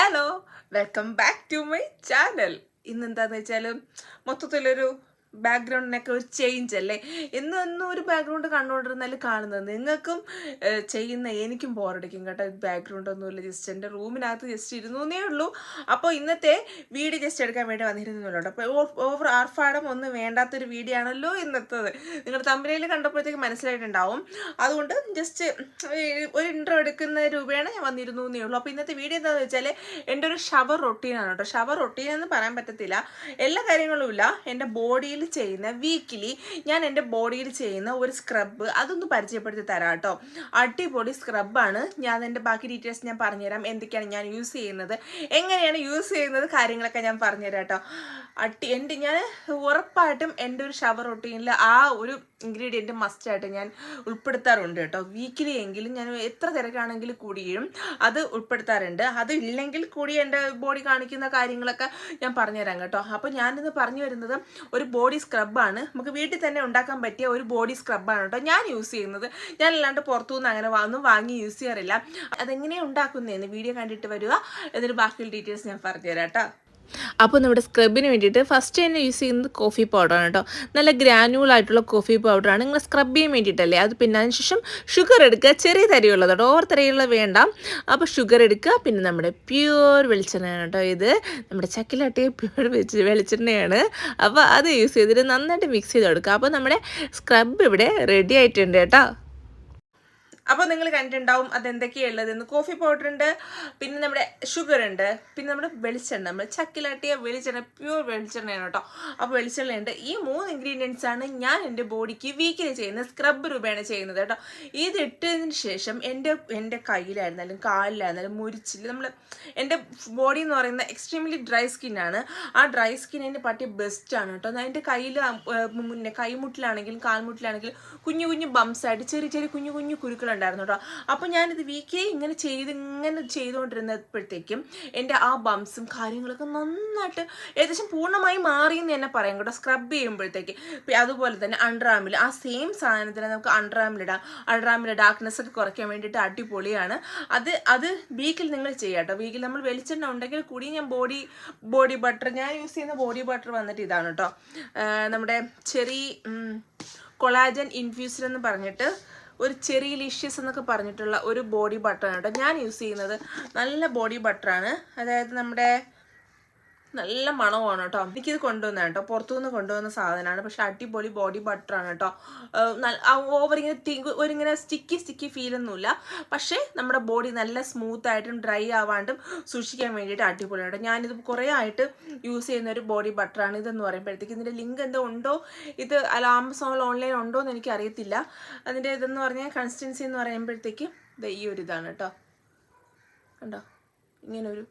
Hello welcome back to my channel ഇന്ന് എന്താന്ന് വെച്ചാൽ മൊത്തത്തിലൊരു ബാക്ക്ഗ്രൗണ്ടിനൊക്കെ ഒരു ചേഞ്ച് അല്ലേ? എന്ന് എന്നും ഒരു ബാക്ക്ഗ്രൗണ്ട് കണ്ടുകൊണ്ടിരുന്നാൽ കാണുന്നത്. നിങ്ങൾക്കും ചെയ്യുന്ന എനിക്കും ബോറടിക്കും കേട്ടോ. ബാക്ക്ഗ്രൗണ്ട് ഒന്നുമില്ല. ജസ്റ്റ് എന്റെ റൂമിനകത്ത് ജസ്റ്റ് ഇരുന്നേ ഉള്ളൂ. അപ്പോൾ ഇന്നത്തെ വീഡിയോ ജസ്റ്റ് എടുക്കാൻ വേണ്ടി വന്നിരുന്നുള്ളൂ അപ്പോൾ ഓവർ ആർഫാടം ഒന്നും വേണ്ടാത്തൊരു വീഡിയോ ആണല്ലോ ഇന്നത്തത്. നിങ്ങൾ തമ്പനയിൽ കണ്ടപ്പോഴത്തേക്ക് മനസ്സിലായിട്ടുണ്ടാവും. അതുകൊണ്ട് ജസ്റ്റ് ഒരു ഇൻട്രോ എടുക്കുന്ന രൂപയാണ് ഞാൻ വന്നിരുന്നു എന്നേ ഉള്ളൂ. അപ്പോൾ ഇന്നത്തെ വീഡിയോ എന്താണെന്ന് വെച്ചാൽ എന്റെ ഒരു ഷവർ റൊട്ടീനാണ് കേട്ടോ. ഷവർ റൊട്ടീൻ എന്ന് പറയാൻ പറ്റത്തില്ല. എല്ലാ കാര്യങ്ങളും ഇല്ല. എന്റെ ബോഡിയിൽ ചെയ്യുന്ന വീക്കിലി ഞാൻ എന്റെ ബോഡിയിൽ ചെയ്യുന്ന ഒരു സ്ക്രബ് അതൊന്ന് പരിചയപ്പെടുത്തി തരാം കേട്ടോ അടിപൊളി സ്ക്രബാണ് ഞാൻ എന്റെ ബാക്കി ഡീറ്റെയിൽസ് ഞാൻ പറഞ്ഞുതരാം. എന്തൊക്കെയാണ് ഞാൻ യൂസ് ചെയ്യുന്നത്? എങ്ങനെയാണ് യൂസ് ചെയ്യുന്നത്? കാര്യങ്ങളൊക്കെ ഞാൻ പറഞ്ഞുതരാം കേട്ടോ അട്ടി എന്റെ ഞാൻ ഉറപ്പായിട്ടും എന്റെ ഒരു ഷവർ റൊട്ടീനിൽ ആ ഒരു ഇൻഗ്രീഡിയന്റ് മസ്റ്റായിട്ട് ഞാൻ ഉൾപ്പെടുത്താറുണ്ട് കേട്ടോ. വീക്കിലി എങ്കിലും ഞാൻ എത്ര തിരക്കാണെങ്കിലും കൂടിയും അത് ഉൾപ്പെടുത്താറുണ്ട്. അത് ഇല്ലെങ്കിൽ കൂടി എന്റെ ബോഡി കാണിക്കുന്ന കാര്യങ്ങളൊക്കെ ഞാൻ പറഞ്ഞുതരാം കേട്ടോ. അപ്പോൾ ഞാനിന്ന് പറഞ്ഞു വരുന്നത് ഒരു ബോഡി സ്ക്രബാണ് നമുക്ക് വീട്ടിൽ തന്നെ ഉണ്ടാക്കാൻ പറ്റിയ ഒരു ബോഡി സ്ക്രബാണ് കേട്ടോ ഞാൻ യൂസ് ചെയ്യുന്നത്. ഞാൻ അല്ലാണ്ട് പുറത്തുനിന്ന് അങ്ങനെ ഒന്നും വാങ്ങി യൂസ് ചെയ്യാറില്ല. അതെങ്ങനെയാണ് ഉണ്ടാക്കുന്നതെന്ന് വീഡിയോ കണ്ടിട്ട് വരിക. എന്നിട്ട് ബാക്കിയുള്ള ഡീറ്റെയിൽസ് ഞാൻ പറഞ്ഞുതരാം കേട്ടോ. അപ്പോൾ നമ്മുടെ സ്ക്രബിന് വേണ്ടിയിട്ട് ഫസ്റ്റ് തന്നെ യൂസ് ചെയ്യുന്നത് കോഫി പൗഡറാണ് കേട്ടോ നല്ല ഗ്രാനുവൽ ആയിട്ടുള്ള കോഫി പൗഡറാണ് നിങ്ങൾ സ്ക്രബ് ചെയ്യാൻ വേണ്ടിയിട്ടല്ലേ? അത് പിന്നെ അതിനുശേഷം ഷുഗർ എടുക്കുക. ചെറിയ തരിയുള്ളത് കേട്ടോ ഓവർ തരിയുള്ള വേണ്ട. അപ്പോൾ ഷുഗർ എടുക്കുക. പിന്നെ നമ്മുടെ പ്യൂർ വെളിച്ചെണ്ണയാണ് കേട്ടോ ഇത്. നമ്മുടെ ചക്കിലാട്ടിയ പ്യൂർ വെച്ച് വെളിച്ചെണ്ണയാണ്. അപ്പോൾ അത് യൂസ് ചെയ്തിട്ട് നന്നായിട്ട് മിക്സ് ചെയ്ത് കൊടുക്കുക അപ്പോൾ നമ്മുടെ സ്ക്രബ് ഇവിടെ റെഡി ആയിട്ടുണ്ട് കേട്ടോ അപ്പോൾ നിങ്ങൾ കണ്ടിട്ടുണ്ടാവും അതെന്തൊക്കെയാണ് ഉള്ളതെന്ന് കോഫി പൗഡർ ഉണ്ട് പിന്നെ നമ്മുടെ ഷുഗർ ഉണ്ട് പിന്നെ നമ്മുടെ വെളിച്ചെണ്ണ. നമ്മൾ ചക്കിലാട്ടിയ വെളിച്ചെണ്ണ പ്യൂർ വെളിച്ചെണ്ണയാണ് കേട്ടോ. അപ്പോൾ വെളിച്ചെണ്ണയുണ്ട്. ഈ മൂന്ന് ഇൻഗ്രീഡിയൻസ് ആണ് ഞാൻ എന്റെ ബോഡിക്ക് വീക്കിലി ചെയ്യുന്നത് സ്ക്രബ് രൂപയാണ് ചെയ്യുന്നത് കേട്ടോ. ഇത് ഇട്ടതിന് ശേഷം എന്റെ എന്റെ കയ്യിലായിരുന്നാലും കാലിലായിരുന്നാലും മുരിച്ചിൽ നമ്മൾ എന്റെ ബോഡി എന്ന് പറയുന്ന എക്സ്ട്രീംലി ഡ്രൈ സ്കിന്നാണ് ആ ഡ്രൈ സ്കിന്നിന് പറ്റിയ ബെസ്റ്റാണ് കേട്ടോ. എന്റെ കയ്യിൽ മുന്നേ കൈമുട്ടിലാണെങ്കിലും കാൽമുട്ടിലാണെങ്കിലും കുഞ്ഞു കുഞ്ഞു ബംസ് ആയിട്ട് ചെറിയ ചെറിയ കുഞ്ഞു കുഞ്ഞു കുരുക്കളുണ്ടായിരുന്നു കേട്ടോ അപ്പോൾ ഞാനിത് വീക്കേ ഇങ്ങനെ ചെയ്ത് ഇങ്ങനെ ചെയ്തുകൊണ്ടിരുന്നപ്പോഴത്തേക്കും എന്റെ ആ ബംസും കാര്യങ്ങളൊക്കെ നന്നായിട്ട് ഏകദേശം പൂർണമായി മാറി എന്ന് തന്നെ പറയാം കേട്ടോ. സ്ക്രബ് ചെയ്യുമ്പോഴത്തേക്ക്. അതുപോലെ തന്നെ അണ്ടർആമിൽ ആ സെയിം സാധനത്തിന് നമുക്ക് അണ്ടർആമിലിടാം അണ്ടർആമിലെ ഡാർക്ക്നെസ് ഒക്കെ കുറയ്ക്കാൻ വേണ്ടിയിട്ട് അടിപൊളിയാണ്. അത് അത് വീക്കിൽ നിങ്ങൾ ചെയ്യാം കേട്ടോ വീക്കിൽ നമ്മൾ വെളിച്ചെണ്ണ ഉണ്ടെങ്കിൽ കൂടി ഞാൻ ബോഡി ബോഡി ബട്ടർ ഞാൻ യൂസ് ചെയ്യുന്ന ബോഡി ബട്ടർ വന്നിട്ട് ഇതാണ് കേട്ടോ നമ്മുടെ ചെറി കൊളാജൻ ഇൻഫ്യൂസ്ഡ് എന്ന് പറഞ്ഞിട്ട് ഒരു ചെറിയ ലിഷ്യസ് എന്നൊക്കെ പറഞ്ഞിട്ടുള്ള ഒരു ബോഡി ബട്ടറാണ് കേട്ടോ ഞാൻ യൂസ് ചെയ്യുന്നത്. നല്ല ബോഡി ബട്ടറാണ് അതായത് നമ്മുടെ നല്ല മണമാണ് കേട്ടോ. എനിക്കിത് കൊണ്ടുവന്ന കേട്ടോ. പുറത്തുനിന്ന് കൊണ്ടുവന്ന സാധനമാണ്. പക്ഷെ അടിപൊളി ബോഡി ബട്ടറാണ് കേട്ടോ. ഓവർ ഇങ്ങനെ തിങ്ക് ഒരിങ്ങനെ സ്റ്റിക്കി സ്റ്റിക്കി ഫീൽ ഒന്നുമില്ല. പക്ഷേ നമ്മുടെ ബോഡി നല്ല സ്മൂത്ത് ആയിട്ടും ഡ്രൈ ആവാണ്ടും സൂക്ഷിക്കാൻ വേണ്ടിയിട്ട് അടിപൊളിയാണ് കേട്ടോ. ഞാനിത് കുറേ ആയിട്ട് യൂസ് ചെയ്യുന്ന ഒരു ബോഡി ബട്ടറാണ് ഇതെന്ന് പറയുമ്പോഴത്തേക്ക് ഇതിന്റെ ലിങ്ക് എന്തോ ഉണ്ടോ? ഇത് അല്ല ഓൺലൈൻ ഉണ്ടോ എന്ന് എനിക്ക് അറിയത്തില്ല. അതിന്റെ ഇതെന്ന് പറഞ്ഞാൽ കൺസിസ്റ്റൻസി എന്ന് പറയുമ്പോഴത്തേക്ക് ഈ ഒരു ഇതാണ് കേട്ടോ. കണ്ടോ? ഇങ്ങനൊരു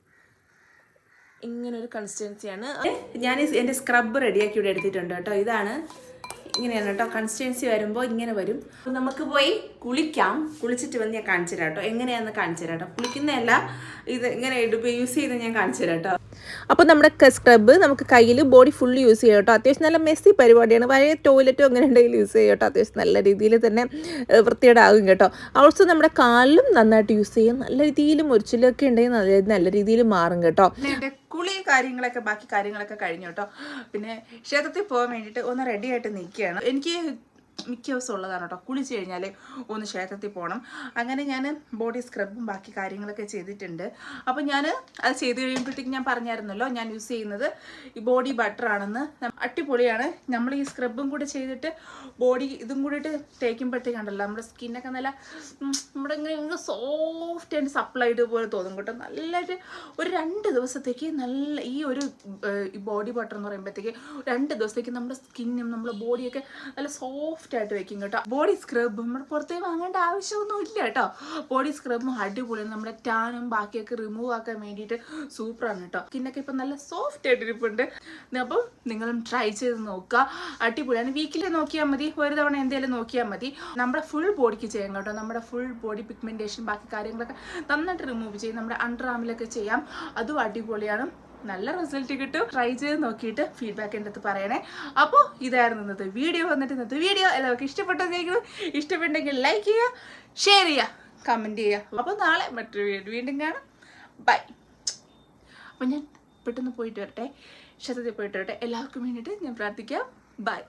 ഇങ്ങനെ ഒരു കൺസിസ്റ്റൻസിയാണ് ഞാൻ എന്റെ സ്ക്രബ് റെഡിയാക്കി ഇവിടെ എടുത്തിട്ടുണ്ട് കേട്ടോ. ഇതാണ് ഇങ്ങനെയാണ് കേട്ടോ. കൺസിസ്റ്റൻസി വരുമ്പോൾ ഇങ്ങനെ വരും. അപ്പോൾ നമുക്ക് പോയി കുളിക്കാം. കുളിച്ചിട്ട് വന്ന് ഞാൻ കാണിച്ചു തരാം കേട്ടോ. എങ്ങനെയാണെന്ന് കാണിച്ചു തരാം കേട്ടോ. കുളിക്കുന്നതല്ല ഇത് ഇങ്ങനെ യൂസ് ചെയ്ത് ഞാൻ കാണിച്ചു തരാം കേട്ടോ. അപ്പോൾ നമ്മുടെ സ്ക്രബ് നമുക്ക് കയ്യിൽ ബോഡി ഫുൾ യൂസ് ചെയ്യാം കേട്ടോ. അത്യാവശ്യം നല്ല മെസ്സി പരിപാടിയാണ്. പഴയ ടോയ്ലറ്റും അങ്ങനെ ഉണ്ടെങ്കിൽ യൂസ് ചെയ്യാം കേട്ടോ. അത്യാവശ്യം നല്ല രീതിയിൽ തന്നെ വൃത്തികേടാകും കേട്ടോ. ഓൾസോ നമ്മുടെ കാലിലും നന്നായിട്ട് യൂസ് ചെയ്യാം. നല്ല രീതിയിൽ മുറിച്ചിലൊക്കെ ഉണ്ടെങ്കിൽ നല്ല രീതിയിൽ മാറും കേട്ടോ. കുളി കാര്യങ്ങളൊക്കെ ബാക്കി കാര്യങ്ങളൊക്കെ കഴിഞ്ഞു കേട്ടോ. പിന്നെ ക്ഷേത്രത്തിൽ പോകാൻ വേണ്ടിയിട്ട് ഒന്ന് റെഡി ആയിട്ട് നിൽക്കുകയാണ്. എനിക്ക് മിക്ക ദിവസം ഉള്ളതാണ് കേട്ടോ കുളിച്ച് കഴിഞ്ഞാൽ ഒന്ന് ക്ഷേത്രത്തിൽ പോകണം അങ്ങനെ ഞാൻ ബോഡി സ്ക്രബും ബാക്കി കാര്യങ്ങളൊക്കെ ചെയ്തിട്ടുണ്ട്. അപ്പോൾ ഞാൻ അത് ചെയ്ത് കഴിയുമ്പോഴത്തേക്ക് ഞാൻ പറഞ്ഞായിരുന്നല്ലോ ഞാൻ യൂസ് ചെയ്യുന്നത് ഈ ബോഡി ബട്ടർ ആണെന്ന്. അടിപൊളിയാണ്. നമ്മൾ ഈ സ്ക്രബും കൂടെ ചെയ്തിട്ട് ബോഡി ഇതും കൂടിയിട്ട് തേക്കുമ്പോഴത്തേക്കുണ്ടല്ലോ നമ്മുടെ സ്കിന്നൊക്കെ നല്ല നമ്മുടെ ഇങ്ങനെ സോഫ്റ്റ് ആൻഡ് സപ്ലൈഡ് പോലെ തോന്നും കേട്ടോ. നല്ലൊരു ഒരു രണ്ട് ദിവസത്തേക്ക് നല്ല ഈ ഒരു ബോഡി ബട്ടർ എന്ന് പറയുമ്പോഴത്തേക്ക് രണ്ട് ദിവസത്തേക്ക് നമ്മുടെ സ്കിന്നും നമ്മുടെ ബോഡിയൊക്കെ നല്ല സോഫ്റ്റ് ആയിട്ട് വെക്കും കേട്ടോ. ബോഡി സ്ക്രബ് നമ്മുടെ പുറത്തേക്ക് വാങ്ങേണ്ട ആവശ്യമൊന്നും ഇല്ല കേട്ടോ. ബോഡി സ്ക്രബും അടിപൊളിയാണ് നമ്മുടെ ടാനും ബാക്കിയൊക്കെ റിമൂവ് ആക്കാൻ വേണ്ടിയിട്ട് സൂപ്പറാണ് കേട്ടോ. സ്കിന്നൊക്കെ ഇപ്പം നല്ല സോഫ്റ്റ് ആയിട്ട് ഇരിപ്പുണ്ട്. അപ്പം നിങ്ങളും ട്രൈ ചെയ്ത് നോക്കുക. അടിപൊളിയാണ്. വീക്കിൽ നോക്കിയാൽ മതി. ഒരു തവണ എന്തെങ്കിലും നോക്കിയാൽ മതി. നമ്മുടെ ഫുൾ ബോഡിക്ക് ചെയ്യാം കേട്ടോ. നമ്മുടെ ഫുൾ ബോഡി പിഗ്മെന്റേഷൻ ബാക്കി കാര്യങ്ങളൊക്കെ നന്നായിട്ട് റിമൂവ് ചെയ്യും നമ്മുടെ അണ്ടർ ആമിലൊക്കെ ചെയ്യാം. അതും അടിപൊളിയാണ്. നല്ല റിസൾട്ട് കിട്ടും. ട്രൈ ചെയ്ത് നോക്കിയിട്ട് ഫീഡ്ബാക്ക് എന്റെ അടുത്ത് പറയണേ. അപ്പോൾ ഇതായിരുന്നു ഇന്നത്തെ വീഡിയോ വന്നിട്ട് ഇന്നത്തെ വീഡിയോ എല്ലാവർക്കും ഇഷ്ടപ്പെട്ടെങ്കിൽ ഇഷ്ടപ്പെട്ടെങ്കിൽ ലൈക്ക് ചെയ്യുക ഷെയർ ചെയ്യുക കമന്റ് ചെയ്യുക. അപ്പോൾ നാളെ മറ്റൊരു വീഡിയോ വീണ്ടും കാണാം. ബൈ അപ്പം ഞാൻ പെട്ടെന്ന് പോയിട്ട് വരട്ടെ. ക്ഷേത്രത്തിൽ പോയിട്ട് വരട്ടെ. എല്ലാവർക്കും വേണ്ടിയിട്ട് ഞാൻ പ്രാർത്ഥിക്കാം. ബൈ